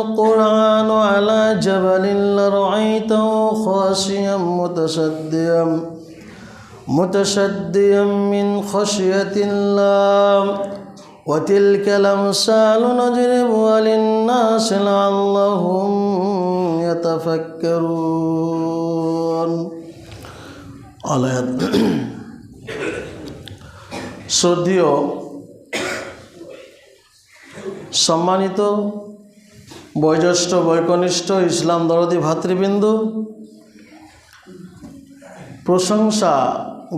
القرآن على جبل لرأيته خاشيا متصديا متصديا من خشية الله وتلك الأمثال نضربها للناس لعلهم يتفكرون আলায়াত শ্রদ্ধীয় সম্মানিত বয়োজ্যেষ্ঠ বৈকনিষ্ঠ ইসলাম দরদি ভাতৃবৃন্দ। প্রশংসা,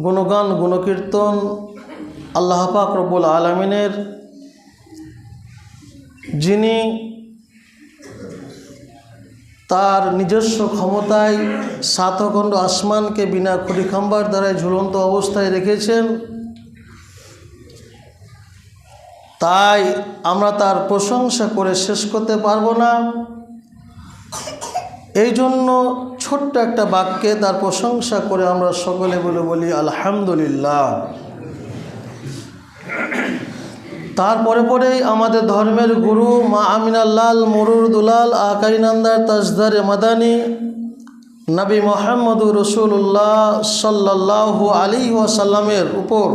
গুণগান, গুণকীর্তন আল্লাহ পাক রব্বুল আলমিনের। যিনি তার নিজস্ব ক্ষমতায় সাতখণ্ড আসমানকে বিনা খড়িখাম্বার দ্বারাই ঝুলন্ত অবস্থায় রেখেছেন। তাই আমরা তার প্রশংসা করে শেষ করতে পারব না। এই জন্য ছোট্ট একটা বাক্যে তার প্রশংসা করে আমরা সকলে বলে বলি, আলহামদুলিল্লাহ। তারপরে পরেই আমাদের ধর্মের গুরু মা আমিনাল্লাল মরুর দুলাল আকাইনান্দার তাজদার মাদানি, নবী মোহাম্মদুর রসুল্লাহ সাল্লাহু আলী ওয়াসাল্লামের উপর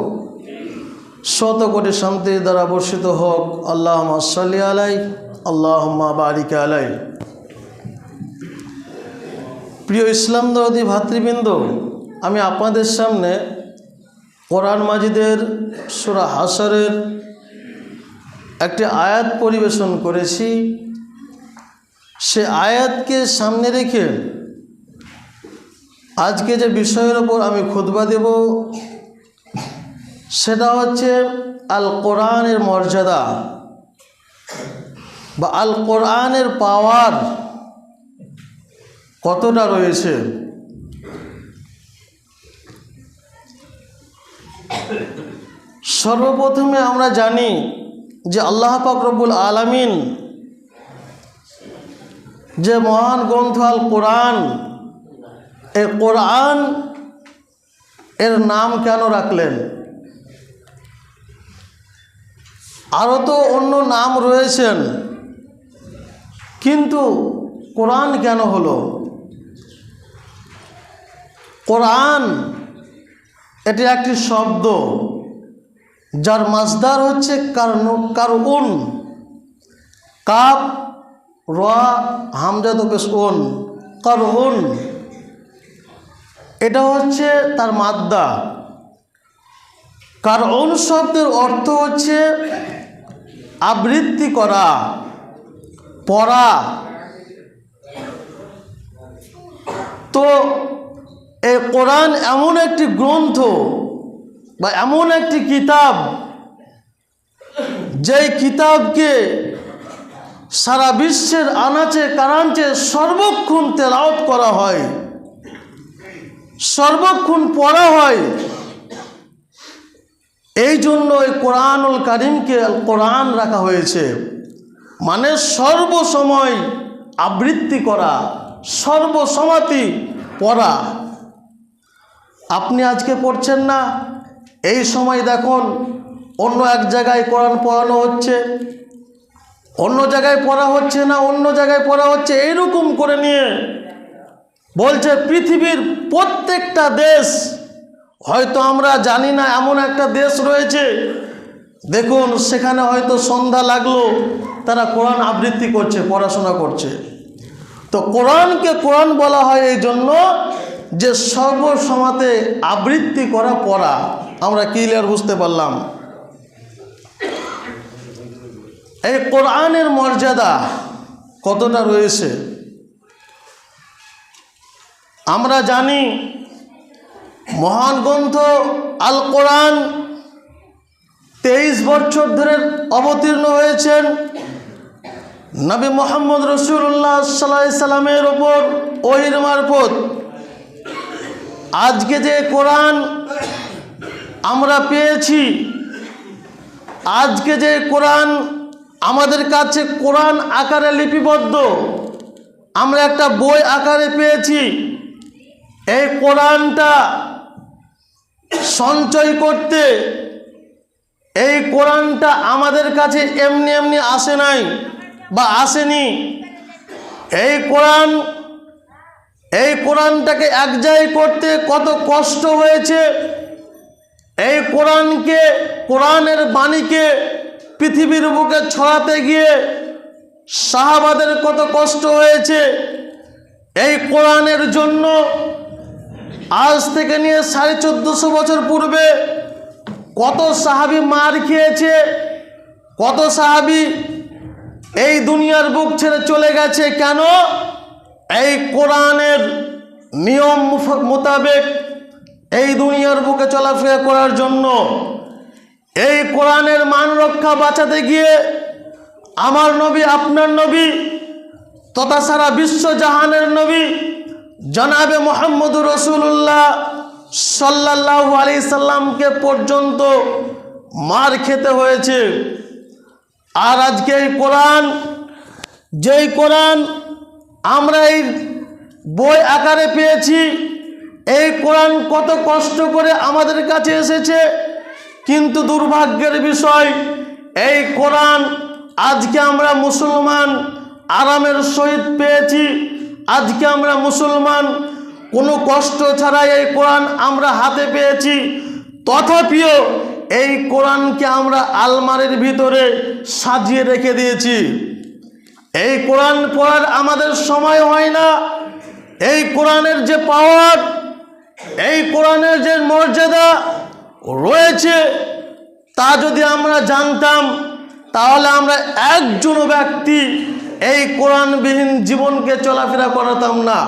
শত কোটি শান্তির দ্বারা বর্ষিত হোক। আল্লাহ সাল্লি আলাই আল্লাহ বারিক আলাই প্রিয় ইসলাম দরদি ভাতৃবৃন্দ, আমি আপনাদের সামনে কোরআন মাজিদের সুরা হাসরের একটি আয়াত পরিবেশন করেছি। সে আয়াতকে সামনে রেখে আজকে যে বিষয়ের ওপর আমি খুতবা দেব সেটা হচ্ছে আল কোরআনের মর্যাদা বা আল কোরআনের পাওয়ার কতটা রয়েছে? সর্বপ্রথমে আমরা জানি যে আল্লাহ পাক রব্বুল আলামিন যে মহান গ্রন্থ আল কোরআন এ কোরআন এর নাম কেন রাখলেন? আরও তো অন্য নাম রয়েছেন। কিন্তু কোরআন কেন হলো? কোরআন এটি একটি শব্দ, যার মাসদার হচ্ছে কারুন কাপ, র হামজাদ বেশ ওন কারুন এটা হচ্ছে তার মাদ্দা। কারণ শব্দের অর্থ হচ্ছে আবৃত্তি করা, পড়া। তো এই কোরআন এমন একটি গ্রন্থ বা এমন একটি কিতাব, যেই কিতাবকে সারা বিশ্বের আনাচে কানাচে সর্বক্ষণ তেলাওত করা হয়, সর্বক্ষণ পড়া হয়। এই জন্য এই কোরআনুল কারিমকে কোরআন রাখা হয়েছে। মানে সর্বসময় আবৃত্তি করা সর্বসমাতি পড়া। আপনি আজকে পড়ছেন না, এই সময় দেখুন, অন্য এক জায়গায় কোরআন পড়ানো হচ্ছে, অন্য জায়গায় পড়া হচ্ছে না, অন্য জায়গায় পড়া হচ্ছে এইরকম করে নিয়ে বলছে পৃথিবীর প্রত্যেকটা দেশ হয়তো আমরা জানি না, এমন একটা দেশ রয়েছে। দেখুন, সেখানে হয়তো সন্ধ্যা লাগল, তারা কোরআন আবৃত্তি করছে, পড়াশোনা করছে। তো কোরআনকে কোরআন বলা হয় এই জন্য যে সর্বসমাতে আবৃত্তি করা, পড়া। আমরা ক্লিয়ার বুঝতে পারলাম। এই কোরআনের মর্যাদা কতটা রয়েছে? আমরা জানি মহান গ্রন্থ আল কোরআন তেইশ বছর ধরে অবতীর্ণ হয়েছেন। নবী মোহাম্মদ রসুল্লাহ সাল্লাহ সাল্লামের ওপর ওহির মারফত। আজকে যে কোরআন আমরা পেয়েছি, আজকে যে কোরআন আমাদের কাছে কোরআন আকারে লিপিবদ্ধ, আমরা একটা বই আকারে পেয়েছি। এই কোরআনটা সঞ্চয় করতে এই কোরআনটা আমাদের কাছে এমনি এমনি আসে নাই বা আসেনি। এই কোরআন, এই কোরআনটাকে এক জায়গায় করতে কত কষ্ট হয়েছে। এই কোরআনকে, কোরআনের বাণীকে পৃথিবীর বুকে ছড়াতে গিয়ে সাহাবাদের কত কষ্ট হয়েছে। এই কোরআনের জন্য আজ থেকে নিয়ে সাড়ে চোদ্দোশো বছর পূর্বে কত সাহাবি মার খেয়েছে, কত সাহাবি এই দুনিয়ার বুক ছেড়ে চলে গেছে কেন? এই কোরআনের নিয়ম মোতাবেক এই দুনিয়ার বুকে চলাফেরা করার জন্য, এই কোরআনের মান রক্ষা বাঁচাতে গিয়ে আমার নবী, আপনার নবী, তথা সারা বিশ্বজাহানের নবী জনাবে মোহাম্মদুর রসুল্লাহ সাল্লাহ আলি সাল্লামকে পর্যন্ত মার খেতে হয়েছে। আর আজকে এই কোরআন, যেই কোরআন আমরা এই বই আকারে পেয়েছি, এই কোরআন কত কষ্ট করে আমাদের কাছে এসেছে, কিন্তু দুর্ভাগ্যের বিষয়, এই কোরআন আজকে আমরা মুসলমান আরামের সহিত পেয়েছি। আজকে আমরা মুসলমান, কোনো কষ্ট ছাড়াই এই কোরআন আমরা হাতে পেয়েছি। তথাপিও এই কোরআনকে আমরা আলমারির ভিতরে সাজিয়ে রেখে দিয়েছি। এই কোরআন পড়ার আমাদের সময় হয় না। এই কোরআনের যে পাওয়ার এই কোরআনের যে মর্যাদা রয়েছে, তা যদি আমরা জানতাম, তাহলে আমরা একজন ব্যক্তি এই কোরআনবিহীন জীবনকে চলাফেরা করাতাম না।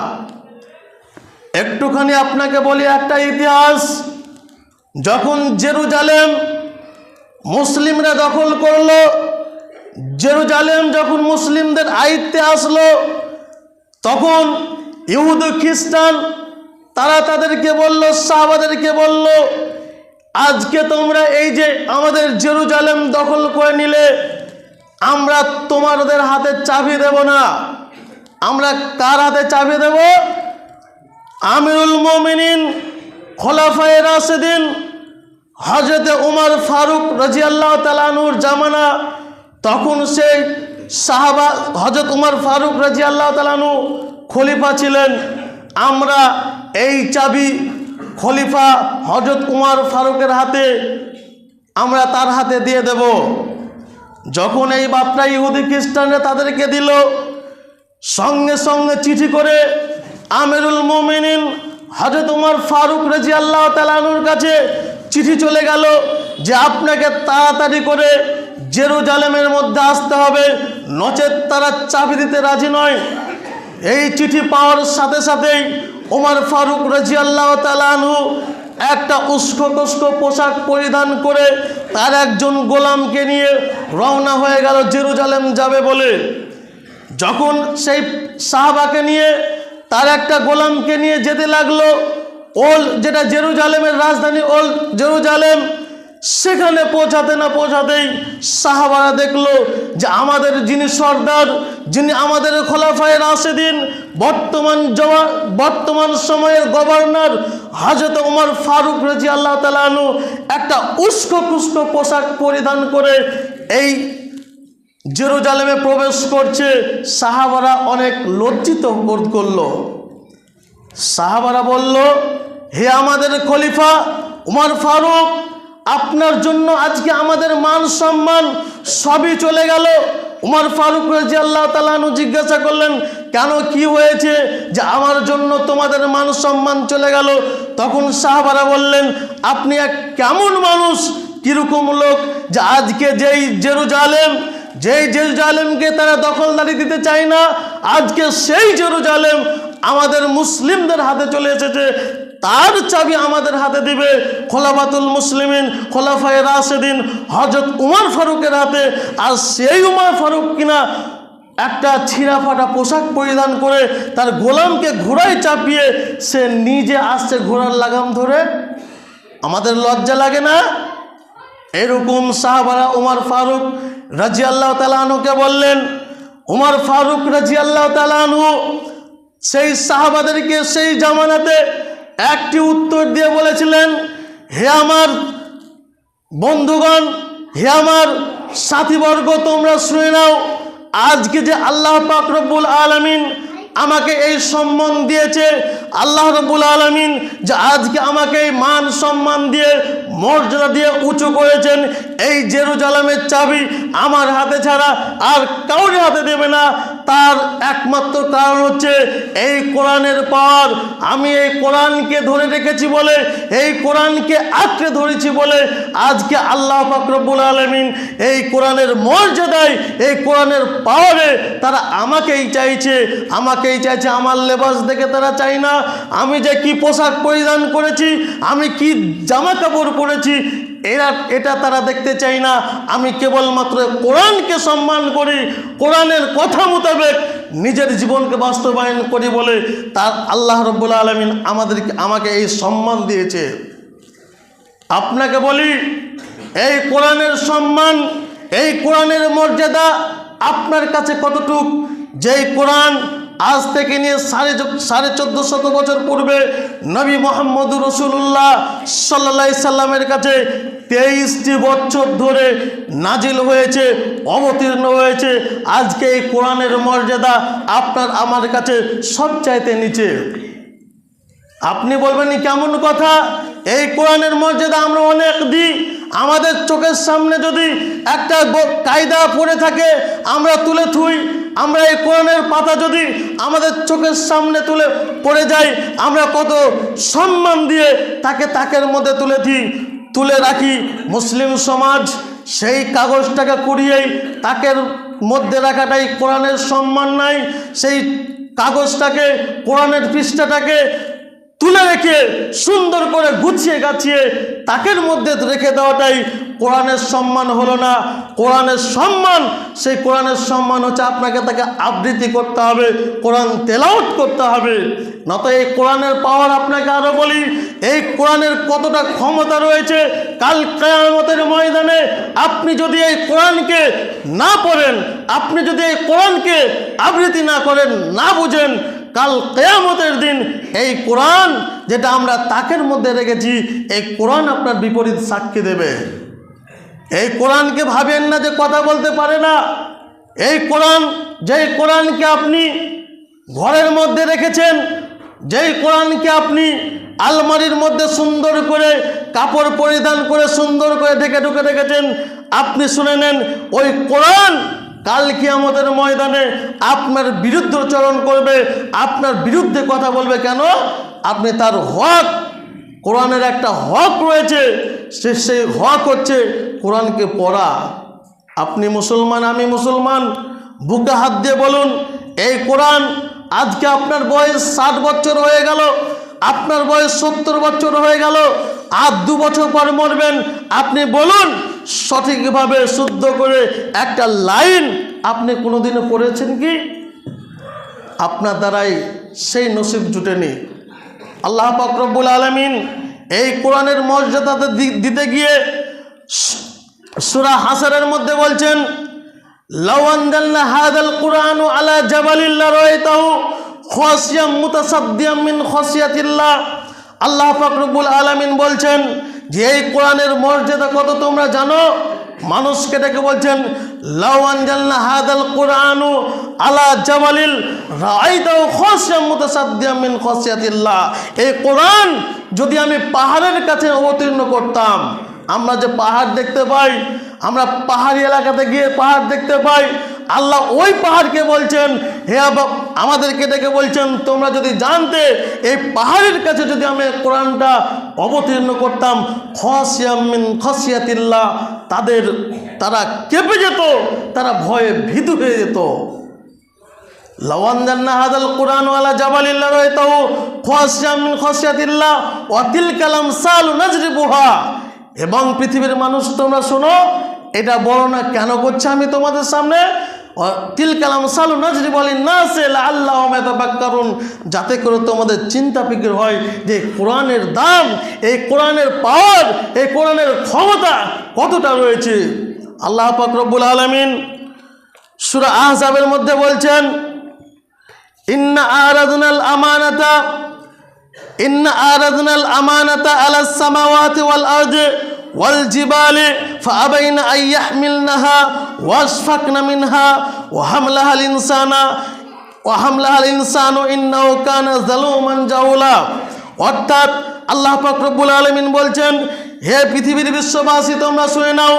একটুখানি আপনাকে বলি একটা ইতিহাস। যখন জেরুজালেম মুসলিমরা দখল করল, জেরুজালেম যখন মুসলিমদের আয়ত্তে আসলো, তখন ইহুদ খ্রিস্টান, তারা তাদেরকে বলল, সাহাবাদেরকে বলল, আজকে তোমরা এই যে আমাদের জেরুজালেম দখল করে নিলে আমরা তোমাদের হাতে চাবি দেব না। আমরা কার হাতে চাবি দেব? আমিরুল মোমিনিন, খোলাফায়ে রাশেদিন হজরতে উমর ফারুক রাজিয়াল্লাহ তালানুর জামানা, তখন সেই সাহাবা হজরত উমর ফারুক রাজিয়াল্লাহ তালানু খলিফা ছিলেন। আমরা এই চাবি খলিফা হজরত উমর ফারুকের হাতে, আমরা তার হাতে দিয়ে দেব। যখন এই বাপটা ইহুদি খ্রিস্টানরা তাদেরকে দিল, সঙ্গে সঙ্গে চিঠি করে আমিরুল মোমিনিন হজরত উমর ফারুক রাজি আল্লাহ তালানুর কাছে চিঠি চলে গেল যে আপনাকে তাড়াতাড়ি করে জেরুজালেমের মধ্যে আসতে হবে, নচেত তারা চাবি দিতে রাজি নয়। এই চিঠি পাওয়ার সাথে সাথেই ওমর ফারুক রাজি আল্লাহ একটা উস্কো কুস্কো পোশাক পরিধান করে তার একজন গোলামকে নিয়ে রওনা হয়ে গেল জেরুজালেম যাবে বলে। যখন সেই সাহাবাকে নিয়ে তার একটা গোলামকে নিয়ে যেতে লাগল, ওল যেটা জেরুজালেমের রাজধানী ওল জেরুজালেম, সেখানে পৌঁছাতে না পৌঁছাতেই সাহাবারা দেখল যে আমাদের যিনি সর্দার, যিনি আমাদের খোলাফায় রাশেদিন বর্তমান জওয়া বর্তমান সময়ের গভর্নর হাজরত উমর ফারুক রাজি আল্লাহ তালানু একটা উস্কো কুস্কো পোশাক পরিধান করে এই জেরুজালেমে প্রবেশ করছে। সাহাবারা অনেক লজ্জিত বোধ করল। সাহাবারা বলল, হে আমাদের খলিফা উমর ফারুক, আপনার জন্য আজকে আমাদের মান সম্মান সবই চলে গেল। উমর ফারুক রাজি আল্লাহ তালানু জিজ্ঞাসা করলেন, কেন কি হয়েছে যে আমার জন্য তোমাদের মান সম্মান চলে গেল? তখন সাহাবারা বললেন, আপনি এক কেমন মানুষ? কীরকম লোক যে আজকে যেই জেরুজালেম যেই জেরুজালেমকে তারা দখলদারি দিতে চায় না, আজকে সেই জেরুজালেম আমাদের মুসলিমদের হাতে চলে এসেছে। তার চাবি আমাদের হাতে দিবে খোলাফাতুল মুসলিমিন, খোলাফায় রাশেদিন হজরত উমর ফারুকের হাতে। আর সেই উমার ফারুক কিনা একটা ছিঁড়া ফাটা পোশাক পরিধান করে তার গোলামকে ঘোড়ায় চাপিয়ে সে নিজে আসছে ঘোড়ার লাগাম ধরে। আমাদের লজ্জা লাগে না? এরকম সাহাবারা উমার ফারুক রাজি আল্লাহ তালানুকে বললেন, উমার ফারুক রাজি আল্লাহ তালানু সেই সাহাবাদেরকে সেই জামানাতে একটি উত্তর দিয়ে বলেছিলেন, হে আমার বন্ধুগণ, হে আমার সাথীবর্গ, তোমরা শুনে নাও, আজকে যে আল্লাহ পাক রব্বুল আলমিন আমাকে এই সম্মান দিয়েছে আল্লাহ রবুল আলমিন, যে আজকে আমাকে এই মান সম্মান দিয়ে মর্যাদা দিয়ে উঁচু করেছেন। এই জেরুজালামের চাবি আমার হাতে ছাড়া আর কাউরে হাতে দেবে না। তার একমাত্র কারণ হচ্ছে এই কোরআনের পাওয়ার। আমি এই কোরআনকে ধরে রেখেছি বলে, এই কোরআনকে আঁকড়ে ধরেছি বলে আজকে আল্লাহ ফাকরবুল আলমিন এই কোরআনের মর্যাদায়, এই কোরআনের পাওয়ারে তারা আমাকেই চাইছে আমাকেই চাইছে, আমার লেবাস দেখে তারা চাই না। আমি যে কি পোশাক পরিধান করেছি, আমি কি জামা কাপড় পরেছি এরা, এটা তারা দেখতে চাই না। আমি কেবলমাত্র কোরআনকে সম্মান করি, কোরআনের কথা মোতাবেক নিজের জীবনকে বাস্তবায়ন করি বলে তার আল্লাহ রব্বুল আলমিন আমাদেরকে, আমাকে এই সম্মান দিয়েছে। আপনাকে বলি, এই কোরআনের সম্মান, এই কোরআনের মর্যাদা আপনার কাছে কতটুক? যেই কোরআন আজ থেকে নিয়ে সাড়ে সাড়ে চোদ্দ শত বছর পূর্বে নবী মোহাম্মদ রসুল্লাহ সাল্লা সাল্লামের কাছে তেইশটি বছর ধরে নাজিল হয়েছে, অবতীর্ণ হয়েছে। আজকে এই কোরআনের মর্যাদা আপনার, আমার কাছে সবচাইতে নিচে। আপনি বলবেন কেমন কথা? এই কোরআনের মর্যাদা আমরা অনেক দিই। আমাদের চোখের সামনে যদি একটা কায়দা পড়ে থাকে, আমরা তুলে থুই, আমরা এই কোরআনের পাতা যদি আমাদের চোখের সামনে তুলে পড়ে যাই আমরা কত সম্মান দিয়ে তাকে তাকের মধ্যে তুলে দিই তুলে রাখি। মুসলিম সমাজ সেই কাগজটাকে কুড়িয়েই তাকের মধ্যে রাখাটাই কোরআনের সম্মান নাই। সেই কাগজটাকে, কোরআনের পৃষ্ঠাটাকে তুলে রেখে সুন্দর করে গুছিয়ে গাছিয়ে তাকের মধ্যে রেখে দেওয়াটাই কোরআনের সম্মান হলো না। কোরআনের সম্মান, সেই কোরআনের সম্মান হচ্ছে আপনাকে তাকে আবৃত্তি করতে হবে, কোরআন তেলাউট করতে হবে। নত এই কোরআনের পাওয়ার আপনাকে আরও বলি, এই কোরআনের কতটা ক্ষমতা রয়েছে, কাল কেয়ামতের ময়দানে আপনি যদি এই কোরআনকে না পড়েন, আপনি যদি এই কোরআনকে আবৃত্তি না করেন, না বুঝেন কাল কেয়ামতের দিন এই কোরআন যেটা আমরা তাকের মধ্যে রেখেছি, এই কোরআন আপনার বিপরীত সাক্ষী দেবে। এই কোরআনকে ভাবেন না যে কথা বলতে পারে না। এই কোরআন, যেই কোরআনকে আপনি ঘরের মধ্যে রেখেছেন, যেই কোরআনকে আপনি আলমারির মধ্যে সুন্দর করে, কাপড় পরিধান করে সুন্দর করে ঢেকে ঢুকে রেখেছেন, আপনি শুনে নেন, ওই কোরআন কাল কিয়ামতের ময়দানে আপনার বিরুদ্ধ চরণ করবে, আপনার বিরুদ্ধে কথা বলবে কেন? আপনি তার হক, কোরআনের একটা হক রয়েছে, সে সেই হক হচ্ছে কোরআনকে পড়া। আপনি মুসলমান, আমি মুসলমান, বুকে হাত দিয়ে বলুন, এই কোরআন আজকে আপনার বয়স ষাট বছর হয়ে গেল, আপনার বয়স সত্তর বছর হয়ে গেল আর দু বছর পর মরবেন। আপনি বলুন সঠিকভাবে শুদ্ধ করে একটা লাইন আপনি কোনোদিনও পড়েছেন কি? আপনার দ্বারাই সেই নসিব জুটেনি। আল্লাহ পাকরব্বুল আলমিন এই কোরআনের মর্যাদাতে দিতে গিয়ে সুরা হাসারের মধ্যে বলছেন কুরআন আলা খাসিয়াতিল্লাহ। আল্লাহ ফাকরুল আলামিন বলছেন যে এই কোরআনের মর্যাদা কত তোমরা জানো? মানুষকে ডেকে বলছেন খাসিয়াতিল্লাহ। এই কোরআন যদি আমি পাহাড়ের কাছে অবতীর্ণ করতাম, আমরা যে পাহাড় দেখতে পাই আমরা পাহাড়ি এলাকাতে গিয়ে পাহাড় দেখতে পাই। আল্লাহ ওই পাহাড়কে বলছেন, হে আমাদেরকে ডেকে বলছেন, তোমরা যদি জানতে, এই পাহাড়ের কাছে যদি আমি কোরআনটা অবতীর্ণ করতাম খসিয়ামিন খসিয়াতিল্লাহ, তাদের, তারা কেঁপে যেত, তারা ভয়ে ভীতু হয়ে যেত। তিলকাল আমসালু নাজরিবুহা। এবং পৃথিবীর মানুষ, তোমরা শোনো এটা বলো না কেন করছে? আমি তোমাদের সামনে তিল কালাম সালু নজরি বলেন না সে আল্লাহ কারণ যাতে করে তোমাদের চিন্তা ফিকির হয় যে কোরআনের দাম, এই কোরআনের পাওয়ার এই কোরআনের ক্ষমতা কতটা রয়েছে? আল্লাহ পাক রব্বুল আলমিন সুরা আহজাবের মধ্যে বলছেন, ইন্না আরাদনাল আমানাতা, ইন্না আরাদনাল আমানাতা আলাস সামাওয়াতি ওয়াল আরদি ওয়াল জিবালি। ইয়াহমিলনাহা ওয়াশফাকনা মিনহা ওয়া হামলাহাল ইনসানা ওয়া হামলাহাল ইনসানু ইন্নাহু কানা যালুমান জাউলা অর্থাৎ আল্লাহ পাক রব্বুল আলামিন বলছেন, হে পৃথিবীর বিশ্ববাসী, তোমরা শুনে নাও,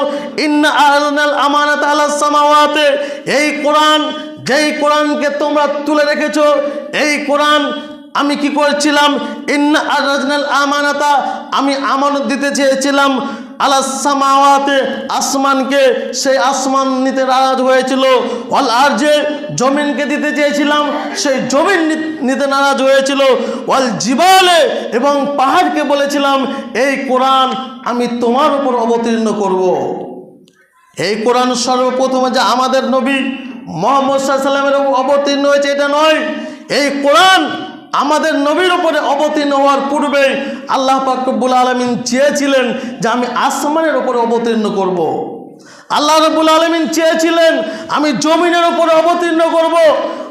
ইন্না আরাদনাল আমানাতা আলাস সামাওয়াতি। এই কোরআন, যেই কোরআনকে তোমরা তুলে রেখেছো, এই কোরআন আমি কি করেছিলাম? ইন্না আরাজনাল আমানাতা, আমি আমানত দিতে চেয়েছিলাম। আলাস সামাওয়াতে আসমানকে, সেই আসমান নিতে নারাজ হয়েছিল। অল আর যে জমিনকে দিতে চেয়েছিলাম, সেই জমিন নিতে নারাজ হয়েছিল। অল জিবালে, এবং পাহাড়কে বলেছিলাম, এই কোরআন আমি তোমার উপর অবতীর্ণ করব। এই কোরআন সর্বপ্রথমে যে আমাদের নবী মোহাম্মদ সাল্লামের অবতীর্ণ হয়েছে, এটা নয়। এই কোরআন আমাদের নবীর উপরে অবতীর্ণ হওয়ার পূর্বে আল্লাহ পাকবুল আলমিন চেয়েছিলেন যে আমি আসমানের উপরে অবতীর্ণ করব। আল্লাহ রব্বুল আলমিন চেয়েছিলেন আমি জমিনের উপরে অবতীর্ণ করব।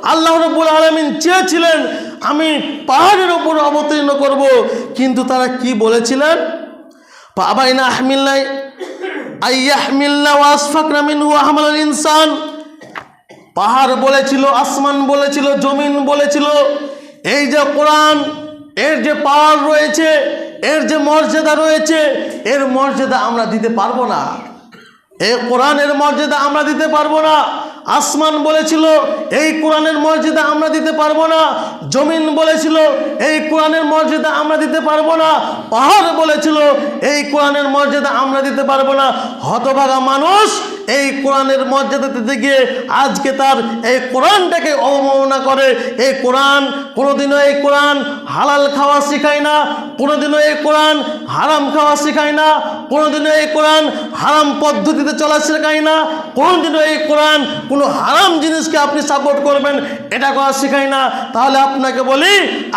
আল্লাহ রব্বুল আলমিন চেয়েছিলেন আমি পাহাড়ের উপরে অবতীর্ণ করব। কিন্তু তারা কি বলেছিলেন পাবাইনা আহমিল্লাই আইয়াহমিল্লা আহমালাল ইনসান পাহাড় বলেছিল, আসমান বলেছিল, জমিন বলেছিল এই যে কোরআন, এর যে পাওয়ার রয়েছে, এর যে মর্যাদা রয়েছে, এর মর্যাদা আমরা দিতে পারব না। এই কোরআনের মর্যাদা আমরা দিতে পারব না। আসমান বলেছিল, এই কোরআনের মর্যাদা আমরা দিতে পারব না। জমিন বলেছিল, এই কোরআনের মর্যাদা আমরা দিতে পারব না। পাহাড় বলেছিল, এই কোরআনের মর্যাদা আমরা দিতে পারব না। হতভাগা মানুষ এই কোরআনের মর্যাদা দিতে গিয়ে আজকে তার এই কোরআনটাকে অবমাননা করে। এই কোরআন কোনোদিনও এই কোরআন হালাল খাওয়া শেখায় না, কোনোদিনও এই কোরআন হারাম খাওয়া শেখায় না, কোনোদিনও এই কোরআন হারাম পদ্ধতিতে চলা শেখায় না, কোনোদিনও এই কোরআন কোনো হারাম জিনিসকে আপনি সাপোর্ট করবেন, এটা করা শেখায় না। তাহলে আপনাকে বলি,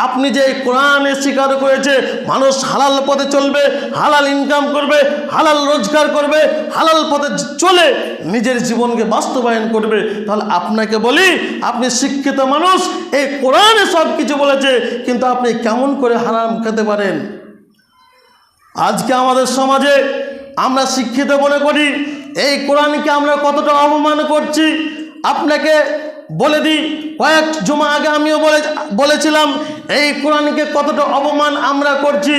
আপনি যে এই কোরআনে স্বীকার করেছে, মানুষ হালাল পথে চলবে, হালাল ইনকাম করবে, হালাল রোজগার করবে, হালাল পথে চলে নিজের জীবনকে বাস্তবায়ন করবে, তাহলে আপনাকে বলি, আপনি শিক্ষিত মানুষ, এই কোরআনে সব কিছু বলেছে, কিন্তু আপনি কেমন করে হারাম খেতে পারেন? আজকে আমাদের সমাজে আমরা শিক্ষিত মনে করি এই কোরআনকে আমরা কতটা অপমান করছি? আপনাকে বলে দিই, কয়েক জমা আগে আমিও বলে, বলেছিলাম, এই কোরআনকে কতটা অপমান আমরা করছি?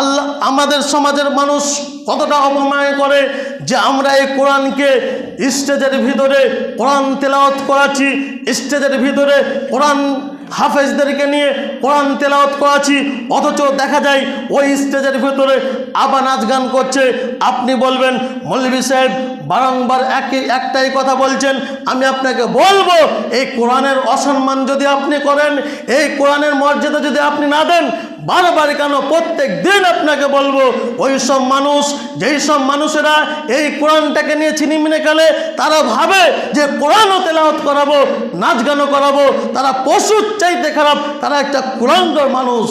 আল্লাহ, আমাদের সমাজের মানুষ কতটা অপমান করে যে আমরা এই কোরআনকে স্টেজের ভিতরে কোরআন তেলাওয়াত করাচ্ছি, স্টেজের ভিতরে কোরআন হাফেজদেরকে নিয়ে কোরআন তেলাওত করাছি অথচ দেখা যায় ওই স্টেজের ভেতরে আবার নাচ গান করছে। আপনি বলবেন, মৌলভী সাহেব বারংবার একই, একটাই কথা বলছেন। আমি আপনাকে বলব, এই কোরআনের অসম্মান যদি আপনি করেন, এই কোরআনের মর্যাদা যদি আপনি না দেন বারবার কেন প্রত্যেক দিন আপনাকে বলব, ওই সব মানুষ, যেই সব মানুষেরা এই কোরআনটাকে নিয়ে চিনি মিনে গেলে তারা ভাবে যে কোরআনও তেলাওয়াত করাবো, নাচ গানও করাবো, তারা পশুর চাইতে খারাপ, তারা একটা কোরআন মানুষ।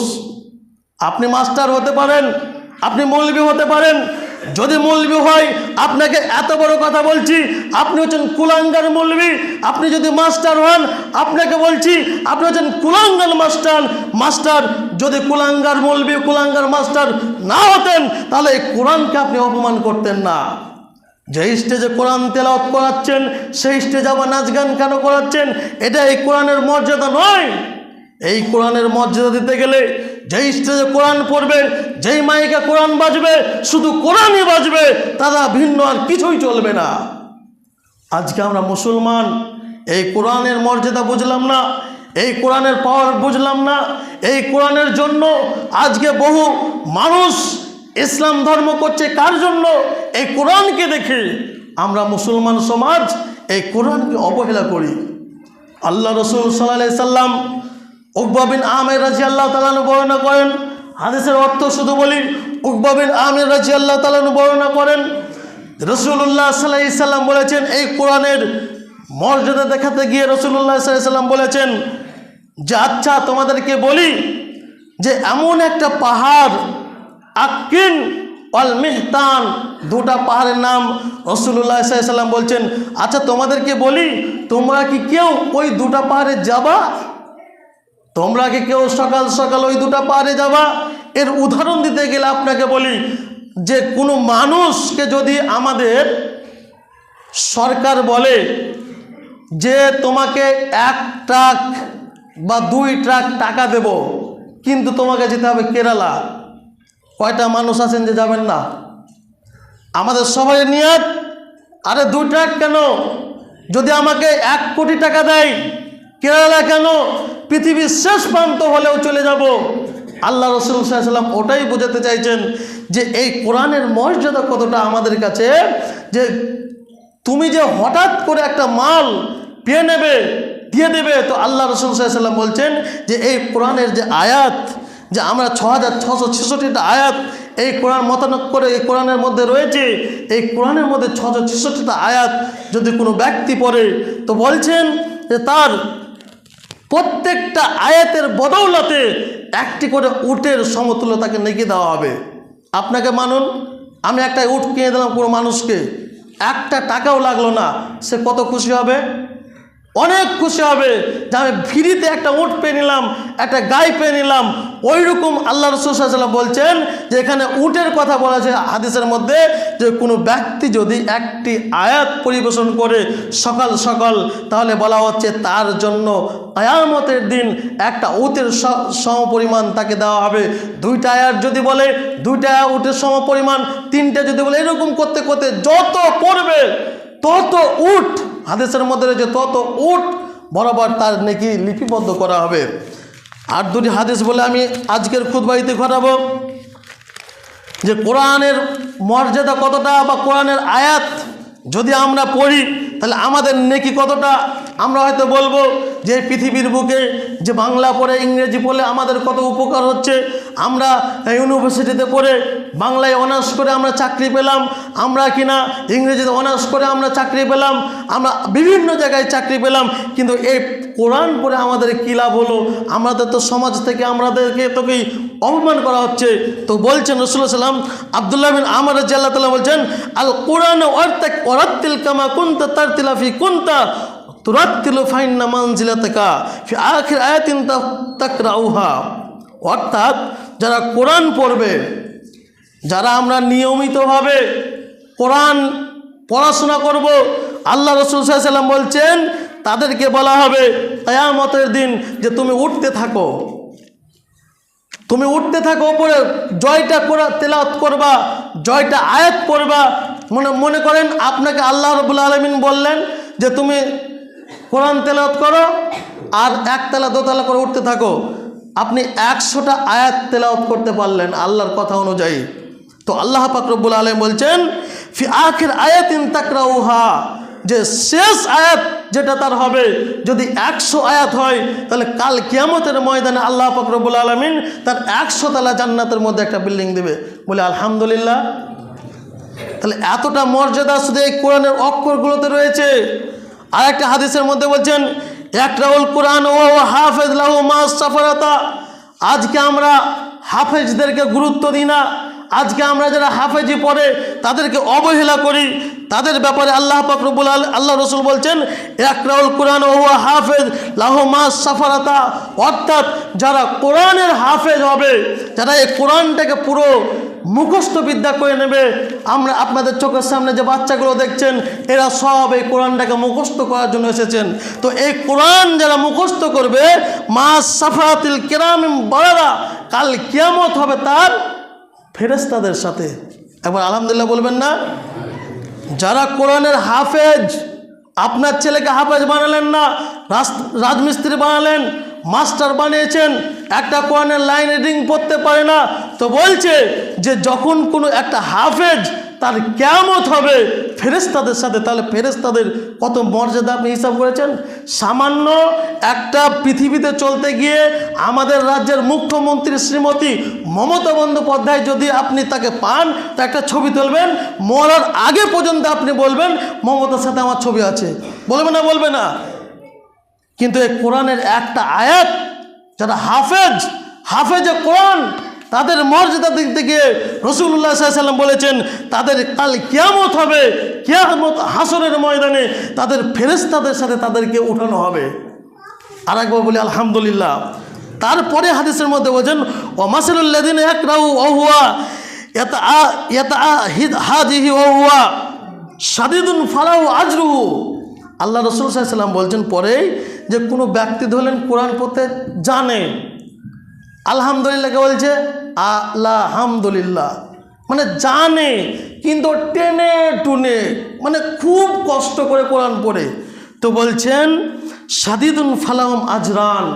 আপনি মাস্টার হতে পারেন, আপনি মৌলবী হতে পারেন যদি মৌলবী হয়, আপনাকে এত বড় কথা বলছি, আপনি হচ্ছেন কুলাঙ্গার মৌলবী। আপনি যদি মাস্টার হন, আপনাকে বলছি, আপনি হচ্ছেন কুলাঙ্গার মাস্টার। মাস্টার, যদি কুলাঙ্গার মৌলবী, কুলাঙ্গার মাস্টার না হতেন, তাহলে এই কোরআনকে আপনি অপমান করতেন না। যে স্টেজে কোরআন তেলাওয়াত করাচ্ছেন, সেই স্টেজে আবার নাচ গান কেন করাচ্ছেন? এটা এই কোরআনের মর্যাদা নয়। এই কোরআনের মর্যাদা দিতে গেলে যেই স্টেজে কোরআন পড়বে, যেই মাইকে কোরআন বাজবে, শুধু কোরআনই বাজবে, তারা ভিন্ন আর কিছুই চলবে না। আজকে আমরা মুসলমান, এই কোরআনের মর্যাদা বুঝলাম না, এই কোরআনের পাওয়ার বুঝলাম না, এই কোরআনের জন্য আজকে বহু মানুষ ইসলাম ধর্ম করছে, কার জন্য? এই কোরআনকে দেখে আমরা মুসলমান সমাজ এই কোরআনকে অবহেলা করি। আল্লাহ রসুল সাল্লাহ সাল্লাম উকবাবিন আমের রাজি আল্লাহ তালানু বর্ণনা করেন। হাদিসের অর্থ শুধু বলি উকবাবিন আমের রাজি আল্লাহ তালানু বর্ণনা করেন। রসুল্লাহ সাল্লাহ সাল্লাম বলেছেন, এই কোরআনের মর্যাদা দেখাতে গিয়ে রসুল্লাহ সাল্লাম বলেছেন যে আচ্ছা তোমাদেরকে বলি যে, এমন একটা পাহাড় আকিন অল মেহতান, দুটা পাহাড়ের নাম রসুল্লাহ সাল্লাম বলছেন। আচ্ছা তোমাদেরকে বলি, তোমরা কি কেউ ওই দুটা পাহাড়ে যাবা তোমরা কি কেউ সকাল সকাল ওই দুটা পাহাড়ে যাবা? এর উদাহরণ দিতে গেলে আপনাকে বলি যে কোনো মানুষকে যদি আমাদের সরকার বলে যে তোমাকে এক ট্রাক বা দুই ট্রাক টাকা দেব, কিন্তু তোমাকে যেতে হবে কেরালা। কয়টা মানুষ আছেন যে যাবেন না? আমাদের সবাই নিয়ত, আরে দুই ট্রাক কেন? যদি আমাকে এক কোটি টাকা দেয় কেরালা কেন? পৃথিবীর শেষ প্রান্ত হলেও চলে যাব। আল্লাহ রসুল সাল্লাম ওটাই বোঝাতে চাইছেন যে এই কোরআনের মর্যাদা কতটা আমাদের কাছে, যে তুমি যে হঠাৎ করে একটা মাল পেয়ে নেবে, দিয়ে দেবে, তো আল্লাহ রসুল সাল্লাম বলছেন যে এই কোরআনের যে আয়াত, যে আমরা ছ হাজার ছশো ছেষট্টিটা আয়াত এই কোরআন মতানক করে এই কোরআনের মধ্যে রয়েছে, এই কোরআনের মধ্যে ছশো ছেষট্টিটা আয়াত যদি কোনো ব্যক্তি পড়ে, তো বলছেন যে তার প্রত্যেকটা আয়াতের বদৌলতে একটি করে উটের সমতুল্য তাকে নেকি দেওয়া হবে। আপনাকে মানুন, আমি একটা উট কিনে দিলাম কোনো মানুষকে, একটা টাকাও লাগল না, সে কত খুশি হবে? অনেক খুশি হবে। যে আমি ফ্রিতে একটা উট পেয়ে নিলাম, একটা গাই পেয়ে নিলাম। ওই রকম আল্লাহ রসুল্লাহ বলছেন যে এখানে উটের কথা বলা আছে হাদিসের মধ্যে যে কোনো ব্যক্তি যদি একটি আয়াত পরিবেশন করে সকাল সকাল, তাহলে বলা হচ্ছে তার জন্য আয়ামতের দিন একটা উটের সমপরিমাণ তাকে দেওয়া হবে। দুইটা আয়াত যদি বলে, দুইটা উটের সমপরিমাণ, তিনটা যদি বলে, এরকম করতে করতে যত পড়বে, তত উট হাদিসের মধ্যে রয়েছে, তত উট বরাবর তার নাকি লিপিবদ্ধ করা হবে। আর দুটি হাদিস বলে আমি আজকের খুদবাড়িতে ঘটাবো যে কোরআনের মর্যাদা কতটা বা কোরআনের আয়াত যদি আমরা পড়ি, তাহলে আমাদের নেকি কতটা? আমরা হয়তো বলব যে পৃথিবীর বুকে যে বাংলা পড়ে, ইংরেজি পড়লে আমাদের কত উপকার হচ্ছে। আমরা ইউনিভার্সিটিতে পড়ে, বাংলায় অনার্স করে আমরা চাকরি পেলাম। আমরা কিনা ইংরেজিতে অনার্স করে আমরা চাকরি পেলাম। আমরা বিভিন্ন জায়গায় চাকরি পেলাম। কিন্তু এই কোরআন পড়ে আমাদের কী লাভ হলো? আমাদের তো সমাজ থেকে আমাদেরকে তোকেই অপমান করা হচ্ছে। তো বলছেন রসুল্লাহ সাল্লাম আবদুল্লাহ বিন আমার রাজ্লাহ তাল্লাহ বলছেন আল কোরআন অর্থাৎ অরাত্তিল কামা কুন্তা তার তিলাফি কুন্তা তুরাত্তিলু ফাইন্না মানজিলাতাকা ফি আখির আয়াতিন তাকরাউহা। অর্থাৎ যারা কোরআন পড়বে, যারা আমরা নিয়মিতভাবে কোরআন পড়াশোনা করব, আল্লাহ রসুল সাল্লাম বলছেন তাদেরকে বলা হবে কেয়ামতের দিন যে তুমি উঠতে থাকো। তুমি উঠতে থাকো ওপরে জয়টা করা, তেলাওয়াত করবা, জয়টা আয়াত করবা। মনে মনে করেন আপনাকে আল্লাহ রবুল্লা আলমিন বললেন যে তুমি কোরআন তেলাওয়াত করো আর একতলা দোতলা করে উঠতে থাকো। আপনি একশোটা আয়াত তেলাওয়াত করতে পারলেন আল্লাহর কথা অনুযায়ী। তো আল্লাহ পাকরবুল আলম বলছেন, ফি আখের আয়াতিন তাকরাউহা। যে শেষ আয়াত যেটা তার হবে, যদি একশো আয়াত হয়, তাহলে কাল কিয়ামতের ময়দানে আল্লাহ পাকরবুল আলমিন তার একশো তালা জান্নাতের মধ্যে একটা বিল্ডিং দেবে। বলে, আলহামদুলিল্লাহ। তাহলে এতটা মর্যাদা শুধু এই কোরআনের অক্ষরগুলোতে রয়েছে। আর একটা হাদিসের মধ্যে বলছেন একটা একরাউল কোরআন ও হাফেজ লাহু মা সাফারাতা। আজকে আমরা হাফেজদেরকে গুরুত্ব দিই না। আজকে আমরা যারা হাফেজি পড়ে, তাদেরকে অবহেলা করি। তাদের ব্যাপারে আল্লাহ পাকরবুল আল্লাহ রসুল বলছেন একরাউল কোরআন ও হাফেজ, লাহু মা সাফারাতা। অর্থাৎ যারা কোরআনের হাফেজ হবে, যারা এই কোরআনটাকে পুরো মুখস্থ বিদ্যা করে নেবে, আমরা আপনাদের চোখের সামনে যে বাচ্চাগুলো দেখছেন, এরা সব এই কোরআনটাকে মুখস্থ করার জন্য এসেছেন। তো এই কোরআন যারা মুখস্থ করবে, মা সাফাতিল কেরাম বড়রা কাল কিয়ামত হবে তার ফেরেস্তাদের সাথে। একবার আলহামদুলিল্লাহ বলবেন না? যারা কোরআনের হাফেজ, আপনার ছেলেকে হাফেজ বানালেন না রাজমিস্ত্রি বানালেন, মাস্টার বানিয়েছেন, একটা কোরআনের লাইন রিডিং পড়তে পারে না তো বলছে যে যখন কোনো একটা হাফেজ তার কেমত হবে ফেরেস্তাদের সাথে, তাহলে ফেরেস্তাদের কত মর্যাদা আপনি হিসাব করেছেন? সামান্য একটা পৃথিবীতে চলতে গিয়ে আমাদের রাজ্যের মুখ্যমন্ত্রী শ্রীমতী মমতা বন্দ্যোপাধ্যায় যদি আপনি তাকে পান, তা একটা ছবি তুলবেন, মরার আগে পর্যন্ত আপনি বলবেন, মমতার সাথে আমার ছবি আছে। বলবে না বলবে না। কিন্তু এই কোরআনের একটা আয়াত, যারা হাফেজ, হাফেজে কোরআন তাদের মর্যাদা দিক থেকে রসুল্লাহ সাল্লাম বলেছেন, তাদের কাল কেয়ামত হবে। কেয়ামত হাসরের ময়দানে তাদের ফেরেস্তাদের সাথে তাদেরকে উঠানো হবে। আর একবার বলি, আলহামদুলিল্লাহ। তারপরে হাদিসের মধ্যে বলছেন ও মাসিলুল্লাদিন এক রাউ এত আ এত আ হিদ হাদিহি ওহুয়া সাদিদুন ফালাউ আজরুহু। আল্লাহ রসুল সাল্লাম বলছেন, পরে যে কোনো ব্যক্তি ধরলেন কোরআন পড়তে জানে আলহামদুলিল্লাহকে বলছে? আল্লাহামদুলিল্লাহ মানে জানে, কিন্তু টেনে টুনে মানে খুব কষ্ট করে কোরআন পড়ে। তো বলছেন, সাদিদুন ফালাহম আজরান,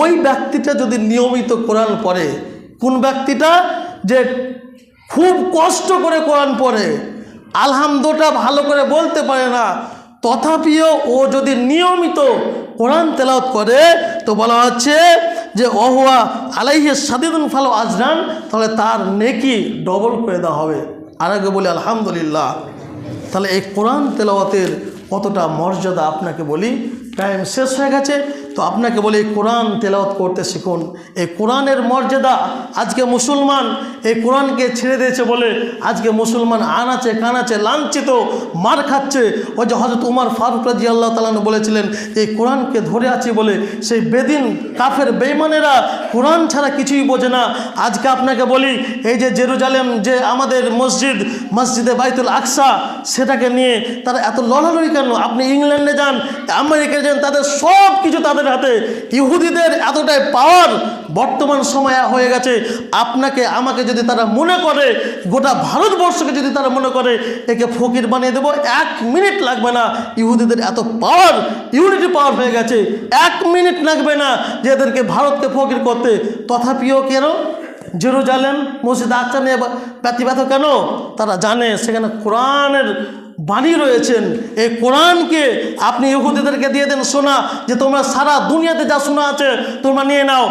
ওই ব্যক্তিটা যদি নিয়মিত কোরআন পড়ে, কোন ব্যক্তিটা? যে খুব কষ্ট করে কোরআন পড়ে, আলহামদুটা ভালো করে বলতে পারে না, তথাপিও ও যদি নিয়মিত কোরআন তেলাওত করে, তো বলা হচ্ছে যে ওহুয়া আলাইহে সাদিদুল ফালো আজরান, তাহলে তার নেকি ডবল করে দেওয়া হবে। আর আগে বলি, আলহামদুলিল্লাহ। তাহলে এই কোরআন তেলাওয়াতের কতটা মর্যাদা আপনাকে বলি টাইম শেষ হয়ে গেছে। তো আপনাকে বলি, কোরআন তেলাওয়াত করতে শিখুন। এই কোরআনের মর্যাদা আজকে মুসলমান এই কোরআনকে ছেড়ে দিয়েছে বলে আজকে মুসলমান আনাচে কানাচে লাঞ্ছিত, মার খাচ্ছে। ওই যে হজরত উমার ফারুক রাজি আল্লাহ তালান বলেছিলেন, এই কোরআনকে ধরে আছি বলে সেই বেদিন কাফের বেইমানেরা কোরআন ছাড়া কিছুই বোঝে না। আজকে আপনাকে বলি, এই যে জেরুজালেম, যে আমাদের মসজিদ, মসজিদে বাইতুল আকসা, সেটাকে নিয়ে তারা এত লড়ালড়ি কেন? আপনি ইংল্যান্ডে যান, আমেরিকায় যান, তাদের সব কিছু তাদের হাতে ইহুদিদের এতটাই পাওয়ার বর্তমান সময় হয়ে গেছে। আপনাকে, আমাকে যদি তারা মনে করে, গোটা ভারতবর্ষকে যদি তারা মনে করে, একে ফকির বানিয়ে দেবো। এক মিনিট লাগবে না, ইহুদিদের এত পাওয়ার ইউনিটি পাওয়ার হয়ে গেছে। এক মিনিট লাগবে না যে এদেরকে ভারতকে ফকির করতে। তথাপিও কেন? জেরুজালেম মসজিদ আকসা নিয়ে ব্যতিব্যত কেন? তারা জানে, সেখানে কোরআনের বাণী রয়েছেন, এই কোরআনকে আপনি ইহুদিদেরকে দিয়ে দেন শোনা যে তোমরা সারা দুনিয়াতে যা শোনা আছে তোমরা নিয়ে নাও।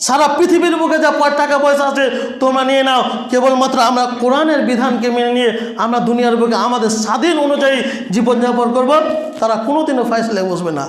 সারা পৃথিবীর বুকে যা প- টাকা পয়সা আছে তোমরা নিয়ে নাও। কেবলমাত্র আমরা কোরআনের বিধানকে মেনে নিয়ে আমরা দুনিয়ার বুকে আমাদের স্বাধীন অনুযায়ী জীবনযাপন করব, তারা কোনোদিনও ফাইসলে বসবে না।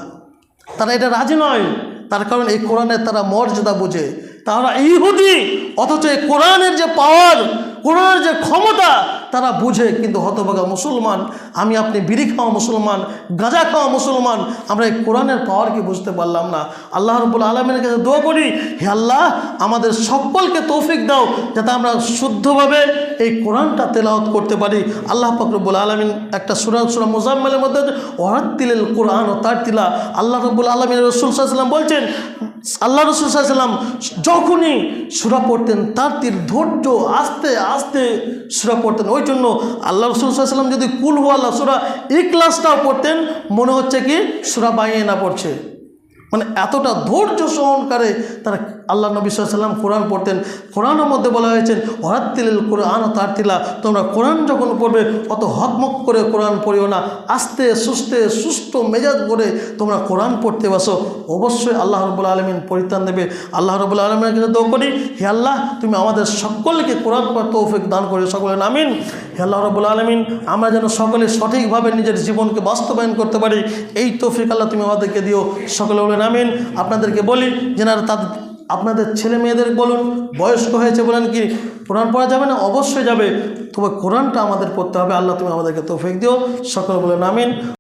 তারা এটা রাজি নয়। তার কারণ এই কোরআনের তারা মর্যাদা বোঝে। তারা ইহুদি, অথচ এই কোরআনের যে পাওয়ার কোরআনের যে ক্ষমতা তারা বুঝে কিন্তু হতভাগা মুসলমান, আমি আপনি বিড়ি খাওয়া মুসলমান, গাঁজা খাওয়া মুসলমান, আমরা এই কোরআনের পাওয়ারকে বুঝতে পারলাম না। আল্লাহ রবুল আলমের কাছে দোয়া করি, হে আল্লাহ, আমাদের সকলকে তৌফিক দাও, যাতে আমরা শুদ্ধভাবে এই কোরআনটা তেলাওয়াত করতে পারি। আল্লাহ ফকরবুল আলমিন একটা সুরান সুরা মুজাম্মেলের মধ্যে ওয়ারাত্তিলেল কোরআন ও তার তিলা, আল্লাহ রবুল আলমিন রসুল সাল্লাম বলছেন, আল্লাহ রসুল সাল্লাম যখনই সুরা পড়তেন, তার তীর ধৈর্য আস্তে আস্তে সুরা পড়তেন। জন্য আল্লাহ রসুল সাল্লাম যদি কুল হু আল্লাহ, সুরা এই পড়তেন, মনে হচ্ছে কি সুরা বাইয়ে না পড়ছে। মানে এতটা ধৈর্য সহনকারে তারা আল্লাহ নবী সাল্লাম কোরআন পড়তেন। কোরআনের মধ্যে বলা হয়েছে হরাত্তিল কোরআন ও তার তিলা তোমরা কোরআন যখন পড়বে, অত হকমক করে কোরআন পড়িও না। আস্তে, সুস্থে, সুস্থ মেজাজ করে তোমরা কোরআন পড়তে বসো। অবশ্যই আল্লাহ রবুল আলমিন পরিত্রাণ দেবে। আল্লাহ রবুল আলমিনের কাছে দোয়া করি, হে আল্লাহ, তুমি আমাদের সকলকে কোরআন পড়া তৌফিক দান করে সকলে নামিন হে আল্লাহ রবুল আলমিন, আমরা যেন সকলে সঠিকভাবে নিজের জীবনকে বাস্তবায়ন করতে পারি। এই তৌফিক আল্লাহ তুমি আমাদেরকে দিও, সকলে বলে নামিন আপনাদেরকে বলি, যেনারা তাদের আপনাদের ছেলে মেয়েদের বলুন, বয়স্ক হয়েছে বলেন কি, কোরআন পড়া যাবে না? অবশ্যই যাবে। তবে কোরআনটা আমাদের পড়তে হবে। আল্লাহ তুমি আমাদেরকে তৌফিক দিও। সকল বলে নামিন